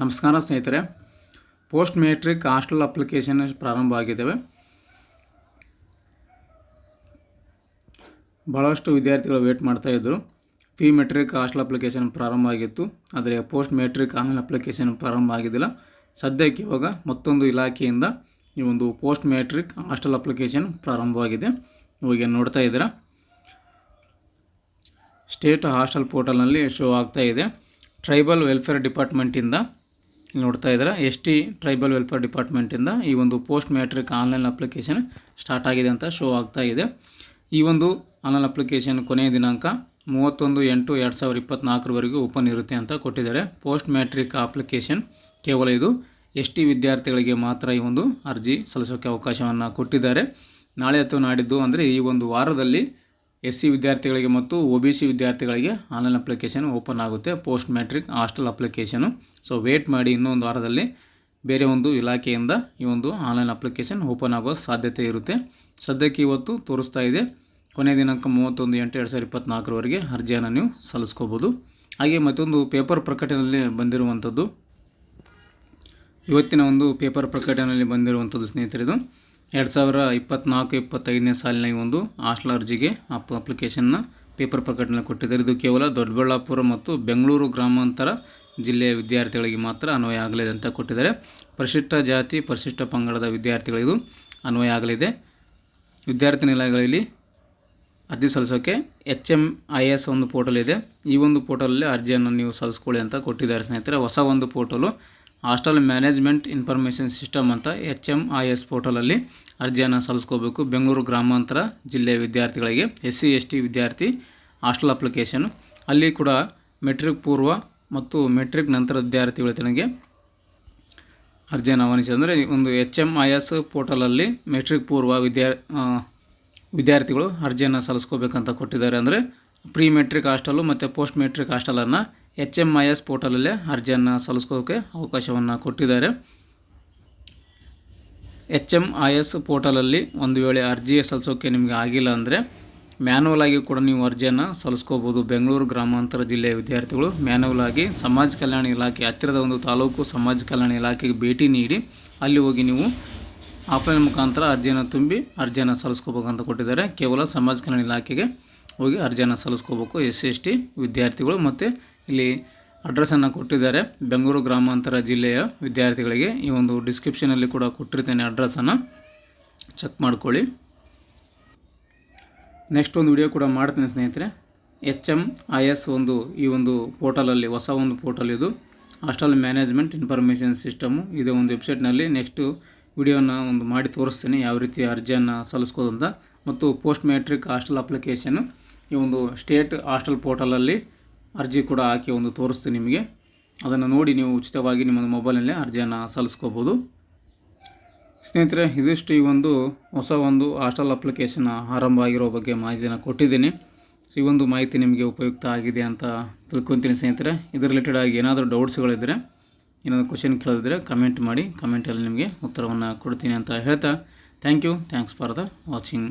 ನಮಸ್ಕಾರ ಸ್ನೇಹಿತರೆ. Post matric hostel application ಪ್ರಾರಂಭ ಆಗಿದ್ದಾವೆ. ಭಾಳಷ್ಟು ವಿದ್ಯಾರ್ಥಿಗಳು ವೇಟ್ ಮಾಡ್ತಾ ಇದ್ದರು ಪಿ ಮೆಟ್ರಿಕ್ ಹಾಸ್ಟೆಲ್ ಅಪ್ಲಿಕೇಶನ್ ಪ್ರಾರಂಭ ಆಗಿತ್ತು. ಆದರೆ ಪೋಸ್ಟ್ ಮೆಟ್ರಿಕ್ ಆನ್ಲೈನ್ ಅಪ್ಲಿಕೇಶನ್ ಪ್ರಾರಂಭ ಆಗಿದ್ದಿಲ್ಲ. ಸದ್ಯಕ್ಕೆ ಇವಾಗ ಮತ್ತೊಂದು ಇಲಾಖೆಯಿಂದ ಈ ಒಂದು ಪೋಸ್ಟ್ ಮೆಟ್ರಿಕ್ ಹಾಸ್ಟೆಲ್ ಅಪ್ಲಿಕೇಶನ್ ಪ್ರಾರಂಭವಾಗಿದೆ ಇವಾಗ ನೋಡ್ತಾ ಇದ್ದೀರಾ? ಸ್ಟೇಟ್ ಹಾಸ್ಟೆಲ್ ಪೋರ್ಟಲ್ನಲ್ಲಿ ಶೋ ಆಗ್ತಾ ಇದೆ. ಟ್ರೈಬಲ್ ವೆಲ್ಫೇರ್ ಡಿಪಾರ್ಟ್ಮೆಂಟಿಂದ ನೋಡ್ತಾ ಇದ್ದೀರಾ. ಎಸ್ ಟಿ ಟ್ರೈಬಲ್ ವೆಲ್ಫೇರ್ ಡಿಪಾರ್ಟ್ಮೆಂಟಿಂದ ಈ ಒಂದು post matric online application start ಆಗಿದೆ ಅಂತ ಶೋ ಆಗ್ತಾ ಇದೆ. ಈ ಒಂದು ಆನ್ಲೈನ್ ಅಪ್ಲಿಕೇಶನ್ ಕೊನೆಯ ದಿನಾಂಕ ಮೂವತ್ತೊಂದು ಎಂಟು ಎರಡು ಸಾವಿರ ಇಪ್ಪತ್ತ್ನಾಲ್ಕರವರೆಗೂ ಓಪನ್ ಇರುತ್ತೆ ಅಂತ ಕೊಟ್ಟಿದ್ದಾರೆ. ಪೋಸ್ಟ್ ಮ್ಯಾಟ್ರಿಕ್ ಅಪ್ಲಿಕೇಶನ್ ಕೇವಲ ಇದು. ಎಸ್ ಟಿ ವಿದ್ಯಾರ್ಥಿಗಳಿಗೆ ಮಾತ್ರ ಈ ಒಂದು ಅರ್ಜಿ ಸಲ್ಲಿಸೋಕ್ಕೆ ಅವಕಾಶವನ್ನು ಕೊಟ್ಟಿದ್ದಾರೆ. ನಾಳೆ ಅಥವಾ ನಾಡಿದ್ದು ಅಂದರೆ ಈ ಒಂದು ವಾರದಲ್ಲಿ ಎಸ್ ಸಿ ವಿದ್ಯಾರ್ಥಿಗಳಿಗೆ ಮತ್ತು ಒ ಬಿ ಸಿ ವಿದ್ಯಾರ್ಥಿಗಳಿಗೆ ಆನ್ಲೈನ್ ಅಪ್ಲಿಕೇಶನ್ ಓಪನ್ ಆಗುತ್ತೆ. Post matric hostel application so wait ಮಾಡಿ ಇನ್ನೊಂದು ವಾರದಲ್ಲಿ ಬೇರೆ ಒಂದು ಇಲಾಖೆಯಿಂದ ಈ ಒಂದು ಆನ್ಲೈನ್ ಅಪ್ಲಿಕೇಶನ್ ಓಪನ್ ಆಗೋ ಸಾಧ್ಯತೆ ಇರುತ್ತೆ. ಸದ್ಯಕ್ಕೆ ಇವತ್ತು ತೋರಿಸ್ತಾ ಇದೆ. ಕೊನೆಯ ದಿನಾಂಕ ಮೂವತ್ತೊಂದು ಎಂಟು ಎರಡು ಸಾವಿರದ ಇಪ್ಪತ್ತ್ನಾಲ್ಕರವರೆಗೆ ಅರ್ಜಿಯನ್ನು ನೀವು ಸಲ್ಲಿಸ್ಕೋಬೋದು. ಹಾಗೆ ಮತ್ತೊಂದು ಪೇಪರ್ ಪ್ರಕಟಣೆಯಲ್ಲಿ ಬಂದಿರುವಂಥದ್ದು. ಇವತ್ತಿನ ಒಂದು ಪೇಪರ್ ಪ್ರಕಟಣೆಯಲ್ಲಿ ಬಂದಿರುವಂಥದ್ದು ಸ್ನೇಹಿತರಿದು. ಎರಡು ಸಾವಿರ ಇಪ್ಪತ್ತ್ನಾಲ್ಕು ಇಪ್ಪತ್ತೈದನೇ ಸಾಲಿನ ಈ ಒಂದು ಹಾಸ್ಟೆಲ್ ಅರ್ಜಿಗೆ ಅಪ್ ಅಪ್ಲಿಕೇಶನ್ನ ಪೇಪರ್ ಪ್ರಕಟಣೆ ಕೊಟ್ಟಿದ್ದಾರೆ. ಇದು ಕೇವಲ ದೊಡ್ಡಬಳ್ಳಾಪುರ ಮತ್ತು ಬೆಂಗಳೂರು ಗ್ರಾಮಾಂತರ ಜಿಲ್ಲೆಯ ವಿದ್ಯಾರ್ಥಿಗಳಿಗೆ ಮಾತ್ರ ಅನ್ವಯ ಆಗಲಿದೆ ಅಂತ ಕೊಟ್ಟಿದ್ದಾರೆ. ಪರಿಶಿಷ್ಟ ಜಾತಿ, ಪರಿಶಿಷ್ಟ ಪಂಗಡದ ವಿದ್ಯಾರ್ಥಿಗಳಿಗೂ ಅನ್ವಯ ಆಗಲಿದೆ. ವಿದ್ಯಾರ್ಥಿ ನಿಲಯಗಳಲ್ಲಿ ಅರ್ಜಿ ಸಲ್ಲಿಸೋಕ್ಕೆ ಎಚ್ ಎಂ ಐ ಎಸ್ ಒಂದು ಪೋರ್ಟಲ್ ಇದೆ. ಈ ಒಂದು ಪೋರ್ಟಲಲ್ಲಿ ಅರ್ಜಿಯನ್ನು ನೀವು ಸಲ್ಲಿಸ್ಕೊಳ್ಳಿ ಅಂತ ಕೊಟ್ಟಿದ್ದಾರೆ ಸ್ನೇಹಿತರೆ. ಹೊಸ ಒಂದು portal hostel management information system ಅಂತ ಎಚ್ ಎಂ ಐ ಎಸ್ ಪೋರ್ಟಲಲ್ಲಿ ಅರ್ಜಿಯನ್ನು ಸಲ್ಲಿಸ್ಕೋಬೇಕು. ಬೆಂಗಳೂರು ಗ್ರಾಮಾಂತರ ಜಿಲ್ಲೆಯ ವಿದ್ಯಾರ್ಥಿಗಳಿಗೆ ಎಸ್ ಸಿ ಎಸ್ ಟಿ ವಿದ್ಯಾರ್ಥಿ ಹಾಸ್ಟೆಲ್ ಅಪ್ಲಿಕೇಶನ್. ಅಲ್ಲಿ ಕೂಡ ಮೆಟ್ರಿಕ್ ಪೂರ್ವ ಮತ್ತು ಮೆಟ್ರಿಕ್ ನಂತರ ವಿದ್ಯಾರ್ಥಿಗಳ ತನಗೆ ಅರ್ಜಿಯನ್ನು ಆಹ್ವಾನಿಸಿದೆ ಅಂದರೆ ಒಂದು ಎಚ್ ಎಂ ಐ ಎಸ್ ಪೋರ್ಟಲಲ್ಲಿ ಮೆಟ್ರಿಕ್ ಪೂರ್ವ ವಿದ್ಯಾ ವಿದ್ಯಾರ್ಥಿಗಳು ಅರ್ಜಿಯನ್ನು ಸಲ್ಲಿಸ್ಕೋಬೇಕಂತ ಕೊಟ್ಟಿದ್ದಾರೆ. ಅಂದರೆ ಪ್ರೀ ಮೆಟ್ರಿಕ್ ಹಾಸ್ಟೆಲು ಮತ್ತು ಪೋಸ್ಟ್ ಮೆಟ್ರಿಕ್ ಹಾಸ್ಟೆಲನ್ನು ಎಚ್ ಎಂ ಐ ಎಸ್ ಪೋರ್ಟಲಲ್ಲೇ ಅರ್ಜಿಯನ್ನು ಸಲ್ಲಿಸ್ಕೋಕ್ಕೆ ಅವಕಾಶವನ್ನು ಕೊಟ್ಟಿದ್ದಾರೆ. ಎಚ್ ಎಂ ಐ ಎಸ್ ಪೋರ್ಟಲಲ್ಲಿ ಒಂದು ವೇಳೆ ಅರ್ಜಿ ಸಲ್ಲಿಸೋಕ್ಕೆ ನಿಮಗೆ ಆಗಿಲ್ಲ ಅಂದರೆ ಮ್ಯಾನುವಲ್ ಆಗಿ ಕೂಡ ನೀವು ಅರ್ಜಿಯನ್ನು ಸಲ್ಲಿಸ್ಕೋಬೋದು. ಬೆಂಗಳೂರು ಗ್ರಾಮಾಂತರ ಜಿಲ್ಲೆಯ ವಿದ್ಯಾರ್ಥಿಗಳು ಮ್ಯಾನುವಲ್ ಆಗಿ ಸಮಾಜ ಕಲ್ಯಾಣ ಇಲಾಖೆ ಹತ್ತಿರದ ಒಂದು ತಾಲೂಕು ಸಮಾಜ ಕಲ್ಯಾಣ ಇಲಾಖೆಗೆ ಭೇಟಿ ನೀಡಿ ಅಲ್ಲಿ ಹೋಗಿ ನೀವು ಆಫ್ಲೈನ್ ಮುಖಾಂತರ ಅರ್ಜಿಯನ್ನು ತುಂಬಿ ಅರ್ಜಿಯನ್ನು ಸಲ್ಲಿಸ್ಕೋಬೇಕಂತ ಕೊಟ್ಟಿದ್ದಾರೆ. ಕೇವಲ ಸಮಾಜ ಕಲ್ಯಾಣ ಇಲಾಖೆಗೆ ಹೋಗಿ ಅರ್ಜಿಯನ್ನು ಸಲ್ಲಿಸ್ಕೋಬೇಕು. ಎಸ್ ಸಿ, ಎಸ್ ಟಿ ವಿದ್ಯಾರ್ಥಿಗಳು ಮತ್ತು ಇಲ್ಲಿ ಅಡ್ರೆಸ್ಸನ್ನು ಕೊಟ್ಟಿದ್ದಾರೆ ಬೆಂಗಳೂರು ಗ್ರಾಮಾಂತರ ಜಿಲ್ಲೆಯ ವಿದ್ಯಾರ್ಥಿಗಳಿಗೆ. ಈ ಒಂದು ಡಿಸ್ಕ್ರಿಪ್ಷನಲ್ಲಿ ಕೂಡ ಕೊಟ್ಟಿರ್ತೇನೆ ಅಡ್ರೆಸ್ಸನ್ನು ಚೆಕ್ ಮಾಡ್ಕೊಳ್ಳಿ. ನೆಕ್ಸ್ಟ್ ಒಂದು ವಿಡಿಯೋ ಕೂಡ ಮಾಡ್ತೀನಿ ಸ್ನೇಹಿತರೆ. ಎಚ್ ಎಂ ಐ ಎಸ್ ಒಂದು ಈ ಒಂದು ಪೋರ್ಟಲಲ್ಲಿ ಹೊಸ ಒಂದು ಪೋರ್ಟಲ್ ಇದು. ಹಾಸ್ಟೆಲ್ ಮ್ಯಾನೇಜ್ಮೆಂಟ್ ಇನ್ಫಾರ್ಮೇಷನ್ ಸಿಸ್ಟಮು ಇದೇ ಒಂದು ವೆಬ್ಸೈಟ್ನಲ್ಲಿ ನೆಕ್ಸ್ಟು ವಿಡಿಯೋನ ಒಂದು ಮಾಡಿ ತೋರಿಸ್ತೀನಿ ಯಾವ ರೀತಿ ಅರ್ಜಿಯನ್ನು ಸಲ್ಲಿಸ್ಕೋದಂತ ಮತ್ತು ಪೋಸ್ಟ್ ಮ್ಯಾಟ್ರಿಕ್ ಹಾಸ್ಟೆಲ್ ಅಪ್ಲಿಕೇಶನ್ ಈ ಒಂದು ಸ್ಟೇಟ್ ಹಾಸ್ಟೆಲ್ ಪೋರ್ಟಲಲ್ಲಿ ಅರ್ಜಿ ಕೂಡ ಹಾಕಿ ಒಂದು ತೋರಿಸ್ತೀನಿ ನಿಮಗೆ. ಅದನ್ನು ನೋಡಿ ನೀವು ಉಚಿತವಾಗಿ ನಿಮ್ಮ ಮೊಬೈಲಲ್ಲೇ ಅರ್ಜಿಯನ್ನು ಸಲ್ಲಿಸ್ಕೋಬೋದು. ಸ್ನೇಹಿತರೆ, ಇದಿಷ್ಟು ಈ ಒಂದು ಹೊಸ ಒಂದು ಹಾಸ್ಟೆಲ್ ಅಪ್ಲಿಕೇಶನ್ ಆರಂಭ ಆಗಿರೋ ಬಗ್ಗೆ ಮಾಹಿತಿಯನ್ನು ಕೊಟ್ಟಿದ್ದೀನಿ. ಈ ಒಂದು ಮಾಹಿತಿ ನಿಮಗೆ ಉಪಯುಕ್ತ ಆಗಿದೆ ಅಂತ ತಿಳ್ಕೊತೀನಿ ಸ್ನೇಹಿತರೆ. ಇದರ ರಿಲೇಟೆಡ್ ಆಗಿ ಏನಾದರೂ ಡೌಟ್ಸ್ಗಳಿದ್ದರೆ ಏನಾದರೂ ಕ್ವಶನ್ ಕೇಳಿದ್ರೆ ಕಮೆಂಟ್ ಮಾಡಿ, ಕಮೆಂಟಲ್ಲಿ ನಿಮಗೆ ಉತ್ತರವನ್ನು ಕೊಡ್ತೀನಿ ಅಂತ ಹೇಳ್ತಾ, thank you, thanks for the watching.